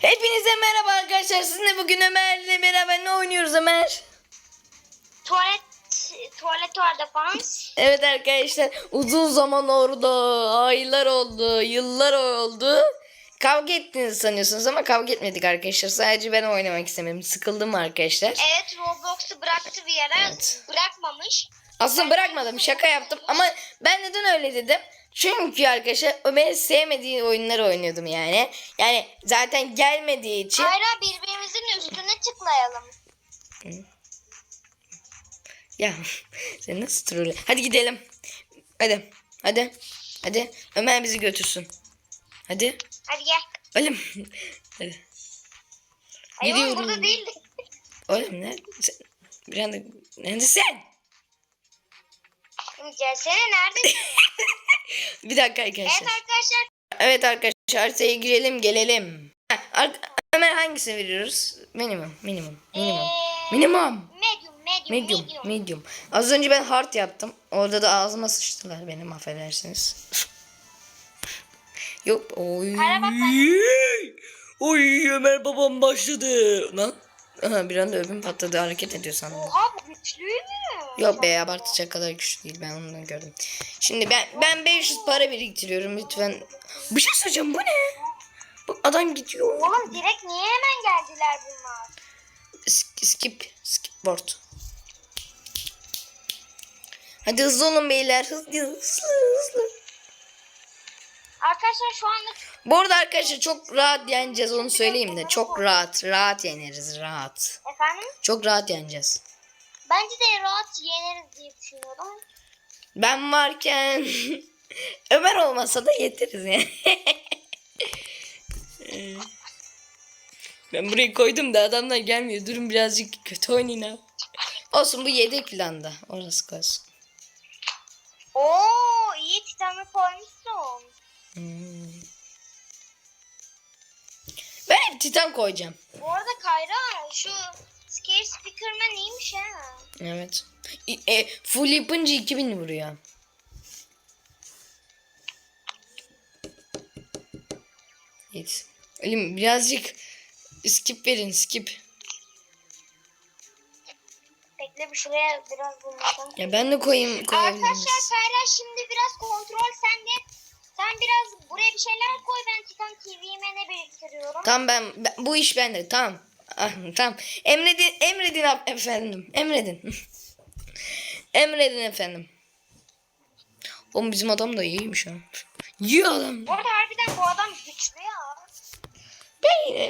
Hepinize merhaba arkadaşlar. Sizinle bugün Ömer'le beraber ne oynuyoruz Ömer? Tuvalet tuvalet tuvalet defans. Evet arkadaşlar uzun zaman oldu. Aylar oldu. Yıllar oldu. Kavga ettiniz sanıyorsunuz ama kavga etmedik arkadaşlar. Sadece ben oynamak istemedim. Sıkıldım arkadaşlar. Evet Roblox'u bıraktı bir yere. Evet. Bırakmamış. Aslında bırakmadım. Şaka yaptım. Ama ben neden öyle dedim? Çünkü arkadaşlar Ömer'in sevmediği oyunları oynuyordum yani. Yani zaten gelmediği için. Hayra birbirimizin üstüne tıklayalım. Ya sen nasıl troll? Hadi gidelim. Hadi. Hadi. Hadi. Ömer bizi götürsün. Hadi. Hadi gel. Oğlum. Hadi. Hayır Gidiyorum. burada değildi. Oğlum ne? Sen, bir anda neredesin? Gelsene nerede? Bir dakika evet arkadaşlar. arkadaşlar. Evet arkadaşlar haritaya girelim gelelim. Ar- Ömer hangisini veriyoruz? Minimum. Minimum. Minimum. Ee, Minimum. medium, medium, Medium, medium. medium. Az önce ben hard yaptım. Orada da ağzıma sıçtılar benim affedersiniz. Yok. Oy. Oy Ömer babam başladı. Lan. Aha, bir anda öbüm patladı hareket ediyor sandım. Oha bu? Yok be abartacak kadar güçlü değil ben onu gördüm. Şimdi ben ben 500 para biriktiriyorum lütfen. Bir şey söyleyeceğim bu ne? Bu adam gidiyor. Oğlum direkt niye hemen geldiler bunlar? Sk- Skip, skip board. Hadi hızlı olun beyler. Hızlı, hızlı, hızlı. Arkadaşlar şu anda Bu arada arkadaşlar çok rahat yeneceğiz onu söyleyeyim de. Çok rahat, rahat yeneriz, rahat. efendim Çok rahat yeneceğiz. Bence de rahat yeneriz diye düşünüyorum. Ben varken Ömer olmasa da yeteriz yani. ben burayı koydum da adamlar gelmiyor. Durun birazcık kötü oynayın ha. Olsun bu yedek planda. Orası kalsın. Oo iyi titanı koymuşsun. Hmm. Ben hep titan koyacağım. Bu arada Kayra şu Scare Speakerman iyiymiş ha. Evet. E, full yapınca 2000 vuruyor. Evet. Oğlum birazcık skip verin skip. Bekle bir şuraya biraz bulmadan. Ya ben de koyayım koyabilirim. Arkadaşlar Kayra şimdi biraz kontrol sende. Sen biraz buraya bir şeyler koy ben Titan TV'me ne biriktiriyorum. Tamam ben, ben- bu iş bende tamam. Ah, tamam. Emredin emredin efendim. Emredin. emredin efendim. Oğlum bizim adam da iyiymiş ha. İyi adam. Bu arada harbiden bu adam güçlü ya.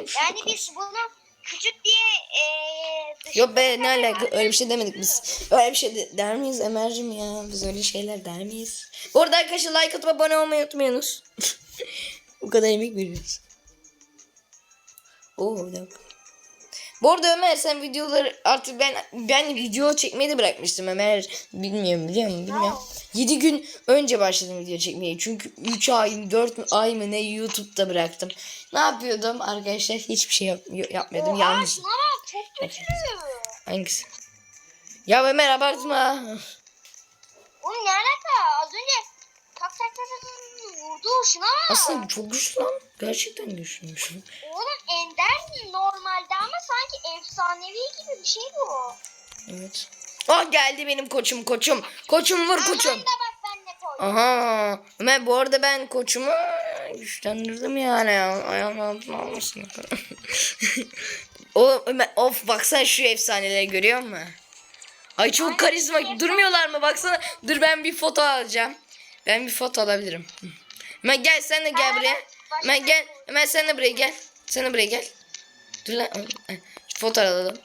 Şu- Yani biz bunu küçük diye dış- Yok be ne alaka öyle bir şey demedik biz. Öyle bir şey de- der miyiz Emer'cim ya? Biz öyle şeyler der miyiz? Bu arada arkadaşlar like atıp abone olmayı unutmayınız. Bu kadar emek veriyoruz. Oo bir dakika. Bu arada Ömer sen videoları artık ben ben video çekmeyi de bırakmıştım Ömer. Bilmiyorum biliyor musun bilmiyorum. 7 gün önce başladım video çekmeye. Çünkü 3 ay 4 ay mı ne YouTube'da bıraktım. Ne yapıyordum arkadaşlar? Hiçbir şey yap, yapmıyordum. Oha bak çok. Hangisi? Ya Ömer abartma. Oğlum ne alaka? Az önce tak tak tak tak şuna bak. Aslında bu çok güçlü lan. Gerçekten güçlüymüş. Oğlum ender normalde ama sanki efsanevi gibi bir şey bu. Evet. Ah geldi benim koçum koçum. Koçum vur koçum. Ben. Aha. Ömer bu arada ben koçumu güçlendirdim yani. Ayağım altına almasın. o of baksana şu efsaneleri görüyor musun? Ay çok karizma. Durmuyorlar mı? Baksana. Dur ben bir foto alacağım. Ben bir foto alabilirim. Ömer gel sen de gel buraya. Ömer gel. Ömer sen de buraya gel. Sen de buraya gel. Dur lan. Foto alalım.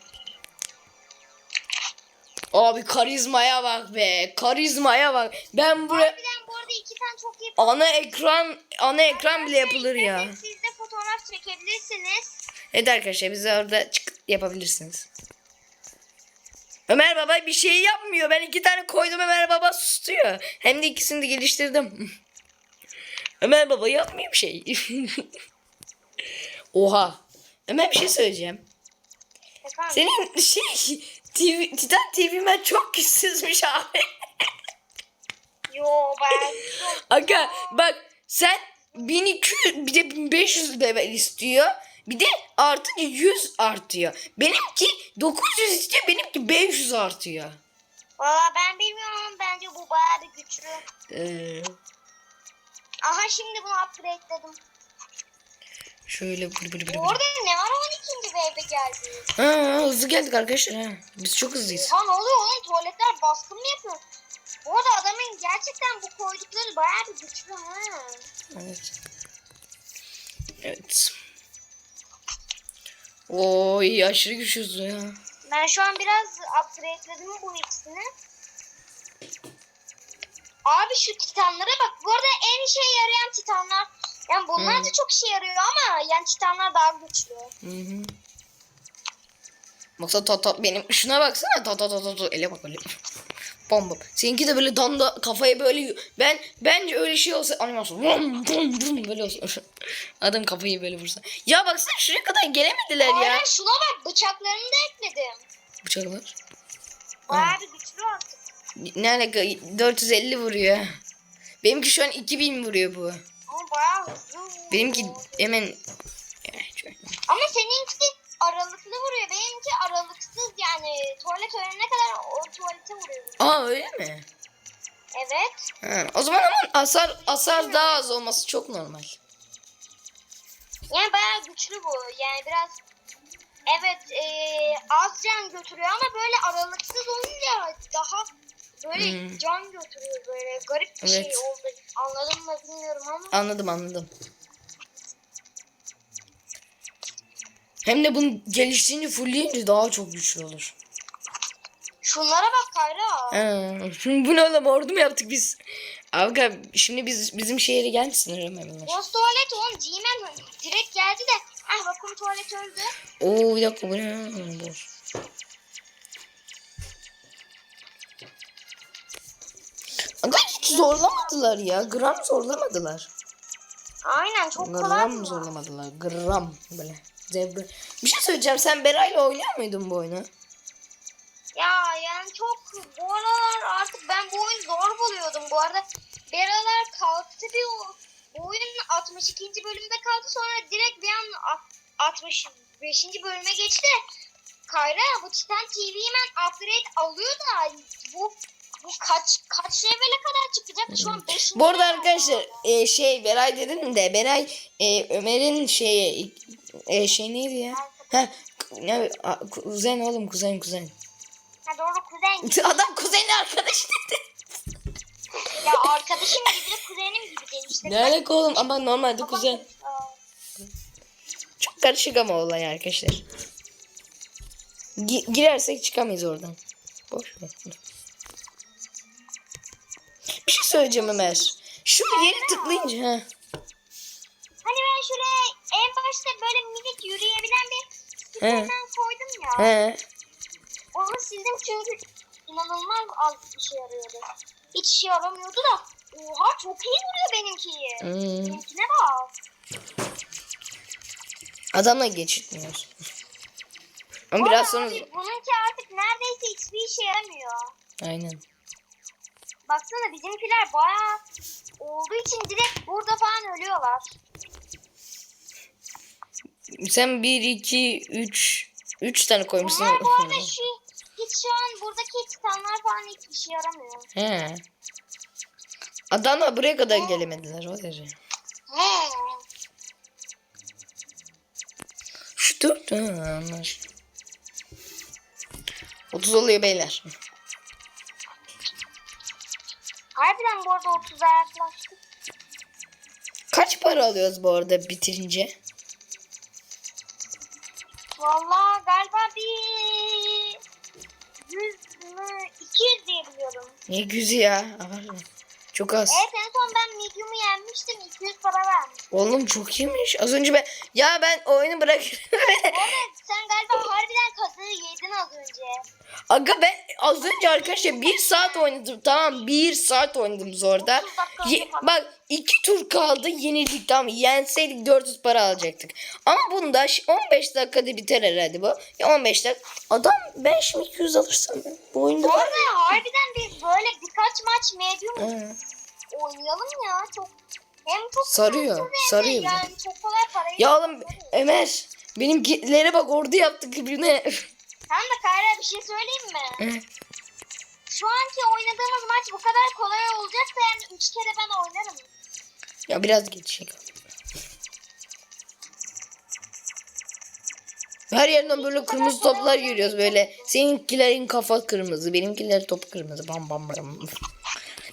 Abi karizmaya bak be. Karizmaya bak. Ben buraya Harbiden bu arada iki tane çok iyi ana ekran ana ekran bile yapılır ya. Evet, Siz de fotoğraf çekebilirsiniz. Evet arkadaşlar bize orada çık yapabilirsiniz. Ömer Baba bir şey yapmıyor. Ben iki tane koydum Ömer Baba sustuyor. Hem de ikisini de geliştirdim. Ömer Baba bir şey. Oha. Ömer bir şey söyleyeceğim. Efendim? Senin şey TV, Titan TV ben çok güçsüzmüş abi. Yo ben Aga bak sen 1200 bir de 1500 level istiyor. Bir de artınca 100 artıyor. Benimki 900 istiyor benimki 500 artıyor. Valla ben bilmiyorum bence bu bayağı bir güçlü. Ee, Aha şimdi bunu upgrade'ledim. şöyle bır bır bır. Orada ne var 12. eve geldi. Ha, hızlı geldik arkadaşlar ha. Biz çok hızlıyız. Ha ne oluyor oğlum tuvaletler baskın mı yapıyor? Bu arada adamın gerçekten bu koydukları bayağı bir güçlü ha. Evet. Evet. Oy aşırı güçlüyüz ya. Ben şu an biraz upgrade'ledim bu ikisini. Abi şu titanlara bak. Bu arada en işe yarayan titanlar. Yani bunlar Hmm. da çok işe yarıyor ama yani titanlar daha güçlü. Hı hı. Baksana ta ta benim şuna baksana ta ta ta ta ta ele bak öyle. Bom bom. Seninki de böyle danda kafaya böyle ben bence öyle şey olsa animasyon vum vum vum böyle olsun. Adam kafayı böyle vursa. Ya baksana şuraya kadar gelemediler ya. Aynen şuna bak bıçaklarını da ekledim. Bıçaklar. Bayağı bir güçlü artık. Ne alaka 450 vuruyor. Benimki şu an 2000 vuruyor bu. Ama bayağı hızlı vuruyor. Benimki hemen. Ama seninki aralıklı vuruyor. Benimki aralıksız yani tuvalet ölene kadar o tuvalete vuruyor. Aa öyle mi? Evet. Ha, o zaman ama hasar hasar daha az olması çok normal. Yani bayağı güçlü bu. Yani biraz evet eee, az can götürüyor ama böyle aralıksız olunca daha böyle Hmm. can götürüyor böyle garip bir Evet. şey oldu. Anladın mı bilmiyorum ama. Anladım anladım. Hem de bunu geliştiğini fullleyince daha çok güçlü olur. Şunlara bak Kayra. Bu ne oğlum ordu mu yaptık biz? Avga şimdi biz bizim şehre gelmişsin hemen. Boss tuvalet oğlum G-Man direkt geldi de. Ah bakın tuvalet öldü. Oo bir dakika bu ne? Boş. Zorlamadılar ya. Gram zorlamadılar. Aynen çok kolay Gram zorlamadılar. Gram böyle. Zebra. Bir şey söyleyeceğim. Sen Beray'la oynuyor muydun bu oyunu? Ya yani çok bu aralar artık ben bu oyunu zor buluyordum. Bu arada Beralar kalktı bir o. Bu oyun 62. bölümde kaldı sonra direkt bir an a- 65. bölüme geçti. Kayra bu Titan TV hemen upgrade alıyor da bu bu kaç kaç level'e kadar çıkacak? Şu an 5. Bu arada arkadaşlar e, şey Beray dedim de Beray e, Ömer'in şeyi e, şey neydi ya? Ha, ne, a, kuzen oğlum kuzen kuzen. Ha doğru kuzen. Adam kuzeni arkadaş dedi. ya arkadaşım gibi de kuzenim gibi demiştim. Ne alaka oğlum ama normalde kuzen. Çok karışık ama olay arkadaşlar. Gi- girersek çıkamayız oradan. Boş ver. Söyleyeceğim Ömer. Şu yeri tıklayınca ha. Hani ben şuraya en başta böyle minik yürüyebilen bir He. koydum ya. He. Onu sildim çünkü inanılmaz az işe yarıyordu. Hiç işe yaramıyordu da. Oha çok iyi vuruyor benimki. Hmm. Benimkine bak. Adamla geçitmiyoruz. Ama Ama biraz sonra... abi, bununki artık neredeyse hiçbir işe yaramıyor. Aynen. Baksana bizimkiler bayağı olduğu için direkt burada falan ölüyorlar. Sen 1, 2, 3... 3 tane koymuşsun. Bunlar bu arada şu hiç şu an buradaki titanlar falan hiç işe yaramıyor. He. Adamlar buraya kadar gelemediler o derece. He. Şu dört ha anlaşıldı. 30 oluyor beyler. Harbiden bu arada 30'a yaklaştık. Kaç para alıyoruz bu arada bitirince? Vallahi galiba bir 100 mü 200 diye biliyorum. Ne güzel ya. Abartma. Çok az. Evet en son ben medium'u yenmiştim 200 para vermiştim. Oğlum çok iyiymiş. Az önce ben ya ben oyunu. Bu arada sen galiba harbiden kazığı yedin az önce. Aga ben az önce arkadaşlar bir saat oynadım. Tamam bir saat oynadım zorda. 30 dakika Ye- bak iki tur kaldı yenildik tamam yenseydik 400 para alacaktık. Ama bunda ş- 15 dakikada biter herhalde bu. Ya 15 dakika. Adam ben şimdi 200 alırsam bu oyunda Bu var. arada harbiden biz böyle birkaç maç medium oynayalım ya. Çok Hem çok Sarıyor, mantıklı hem de sarıyor bir de. Yani çok kolay parayı Ya oğlum. Ömer benim kitlere bak ordu yaptık birbirine. Tamam da Kayra bir şey söyleyeyim mi? Şu anki oynadığımız maç bu kadar kolay olacaksa yani 3 kere ben oynarım. ya biraz geçecek. Her yerden böyle kırmızı toplar görüyoruz böyle. Seninkilerin kafa kırmızı, benimkiler top kırmızı. Bam bam bam.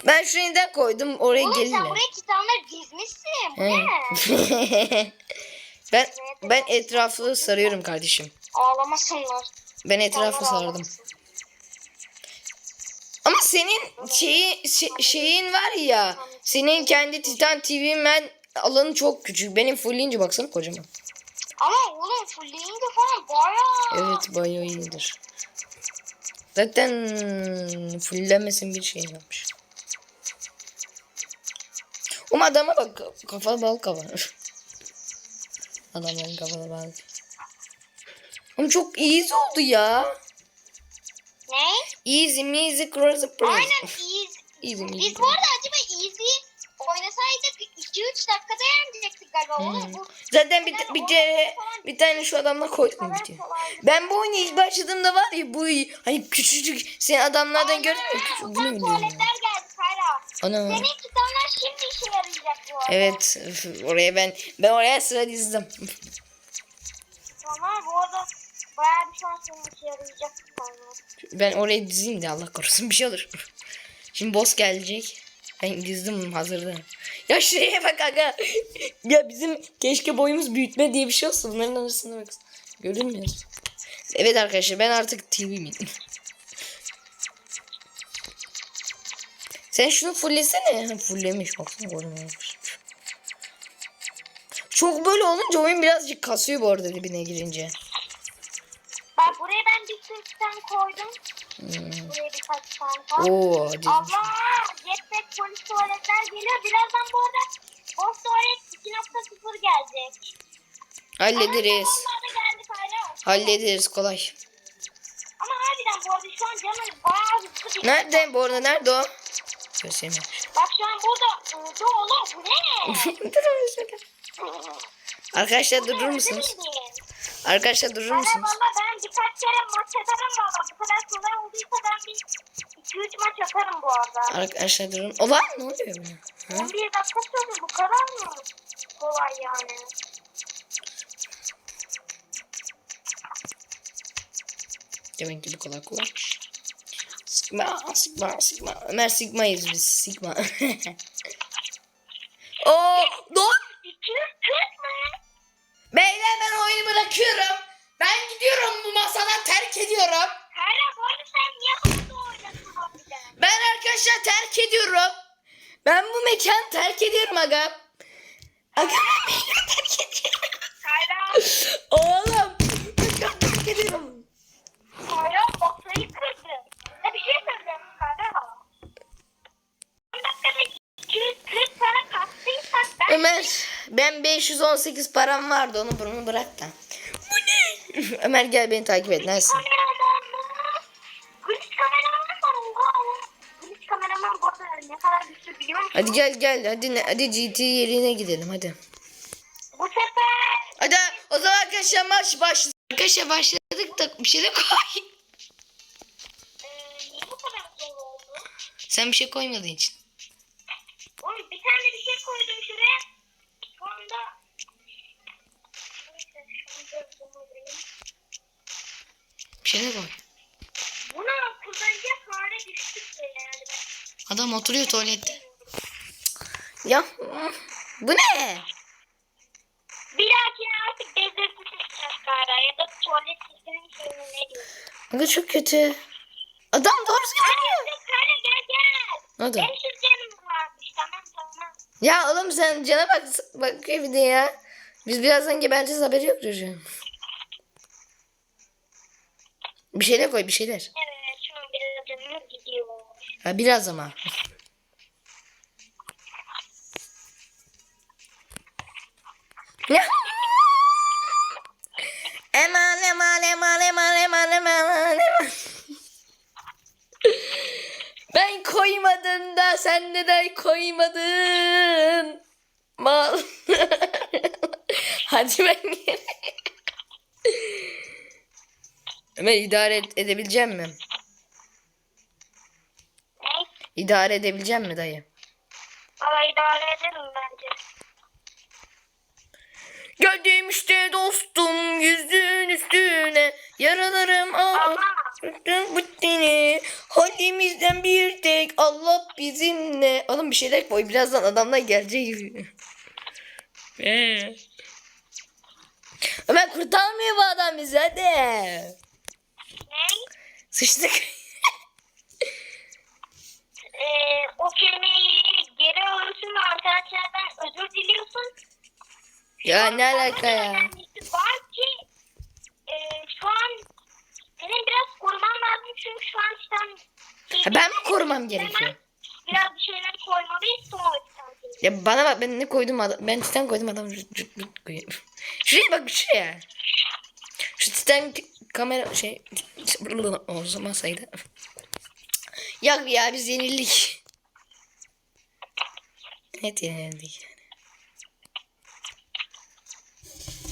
Ben şunu neden koydum oraya Oğlum sen gelin. buraya titanları dizmişsin. Bu He. ne? ben ben etrafı sarıyorum kardeşim. Ağlamasınlar. Ben etrafı sardım. ağlamasın. Ama senin şeyi şey- şeyin var ya. Senin kendi Titan TV'men ben alanı çok küçük. Benim fullince baksana kocaman. Ama oğlum fullleyince falan bayağı. Evet bayağı iyidir. Zaten fullemesin bir şey yapmış. Ama adama bak kafa bal kafa. Adamların kafada bal. Ama çok easy oldu ya. Ne? Easy measy cross the Aynen prize. easy. Easy. Biz bu arada acaba easy oynasaydık 2-3 dakikada yenecektik galiba oğlum. Bu Zaten bir, bir, kere, bir tane şu adamla koydum kadar video. Ben bu oyunu ilk başladığımda var ya bu hani küçücük sen adamlardan gördün mü? Küçük, bu ne Ulan öyle tuvaletler ya? geldi Kayra. Ana. Senin titanlar şimdi işe yarayacak bu arada. Evet oraya ben ben oraya sıra dizdim. Tamam bu arada Ben oraya dizeyim de Allah korusun bir şey olur. Şimdi boss gelecek. Ben dizdim hazırda. Ya şuraya bak aga. Ya bizim keşke boyumuz büyütme diye bir şey olsa bunların arasında bak. Görünmüyor. Evet arkadaşlar ben artık TV miyim? Sen şunu fullesene. Ha, Fulllemiş baksana görünmüyormuş. Çok böyle olunca oyun birazcık kasıyor bu arada dibine girince. Bak buraya ben bir sürü koydum. Hmm. Buraya birkaç tane koydum. Oo. Allah! Jetpack polis tuvaletler geliyor. Birazdan bu arada boss tuvalet 2.0 gelecek. Hallederiz. Hallederiz kolay. Ama harbiden bu arada şu an canım bayağı hızlı. Nerede bu arada nerede o? Göstereyim. Bak şu an burada öldü oğlum. Bu ne? Şöyle. Arkadaşlar durur musunuz? Arkadaşlar durur musunuz? valla ben birkaç kere maç atarım valla. Bu kadar kolay olduysa ben bir 2-3 maç atarım bu arada. Arkadaşlar durun. Olan ne oluyor buna? Ha? 11 dakika sürdü bu kadar mı? Kolay yani. Demek ki bu kadar kolay. Sigma, Sigma, Sigma. Ömer Sigma'yız biz. Sigma. Ömer ben 518 param vardı onu bunu bırak da. Bu ne? Ömer gel beni takip et neredesin? Kameraman mı? Glitch kameraman var oha. Glitch kameraman bu arada ne kadar güçlü biliyor musun? Hadi gel gel hadi ne- hadi GT yerine gidelim hadi. Bu sefer Hadi o zaman arkadaşlar maç başladı. Arkadaşlar başladık da bir şey de koy. e, oldu? Sen bir şey koymadığın için. Oğlum bir tane bir şey koydum şuraya. Şu anda... Neyse şunu da zoomlayayım. Şey de koy. Bunu kullanacak hale düştük yani. Adam oturuyor tuvalette. Ya bu ne? Bir dahakine artık bezirti seçeceğiz galiba ya da tuvalet sisteminin şeyini ne diyor. Bu çok kötü. Adam doğru söylüyor. Hadi kare gel gel. Ne oldu? 500 canım varmış tamam tamam. Ya oğlum sen cana bak bak bir de ya. Biz birazdan gebereceğiz haberi yok çocuğun. Bir şeyler koy bir şeyler. Evet şu an biraz canım gidiyor. Ha biraz ama. Eman eman eman eman eman eman eman. Ben koymadım da sen neden koymadın? Mal. Hadi ben gel. Ömer idare et, edebilecek mi? Ne? İdare edebilecek mi dayı? Valla idare ederim bence. Geldim işte dostum yüzün üstüne yaralarım ağrıttım bittiğini halimizden bir tek Allah bizimle. Oğlum bir şeyler koy birazdan adamlar gelecek. Ee. Ömer kurtarmıyor bu adam bizi hadi. Sıçtık. Ee, o kelimeyi geri alıyorsun ve arkadaşlardan özür diliyorsun. ya ne alaka ya? Var ki e, şu an senin biraz koruman lazım çünkü şu an sen Ha, ben mi korumam gerekiyor? Biraz bir şeyler koymalıyız sonra Ya bana bak ben ne koydum adam ben titan koydum adam koyuyor. Şuraya bak şuraya. Şu titan kamera şey o zaman saydı. Ya ya biz yenildik. Evet yenildik yani.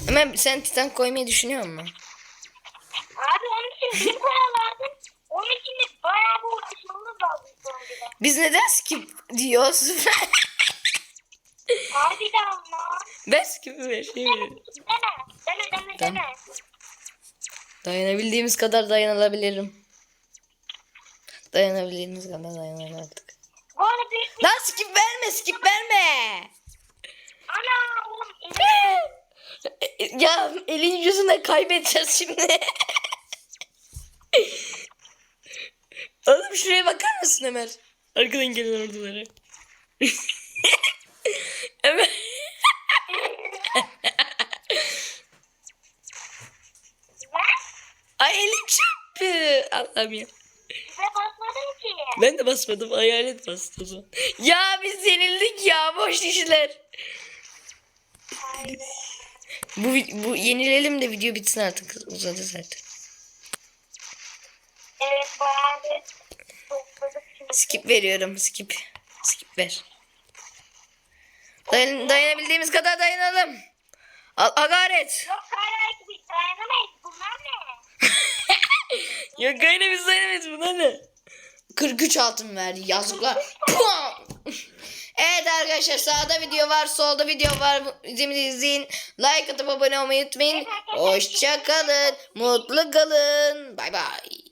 Ama sen titan koymayı düşünüyor musun? Abi onun için bir para. Onun için de bayağı bir uğraşmamız lazım de. Biz neden skip diyoruz? Harbiden ama. ben skip şey Deme, deme, deme, Tamam. Dayanabildiğimiz kadar dayanabilirim. Dayanabildiğimiz kadar dayanalım artık. Lan skip verme skip verme. Ya elin yüzüne kaybedeceğiz şimdi. Oğlum şuraya bakar mısın Ömer? Arkadan gelen orduları. Ömer. Ben Ay elim ya. size basmadım ki. Ben de basmadım. Hayalet bastı o zaman. Ya biz yenildik ya. Boş işler. Hayır. Bu, bu yenilelim de video bitsin artık. Uzadı zaten. Evet bayağı bir. Skip veriyorum. Skip. Skip ver. Dayan, dayanabildiğimiz kadar dayanalım. Al, agaret. Yok biz dayanamayız. Bunlar ne? Yok gayne biz dayanamayız buna ne? 43 altın verdi yazıklar. Evet arkadaşlar sağda video var solda video var. De izleyin. Like atıp abone olmayı unutmayın. Hoşça kalın. Mutlu kalın. Bay bay.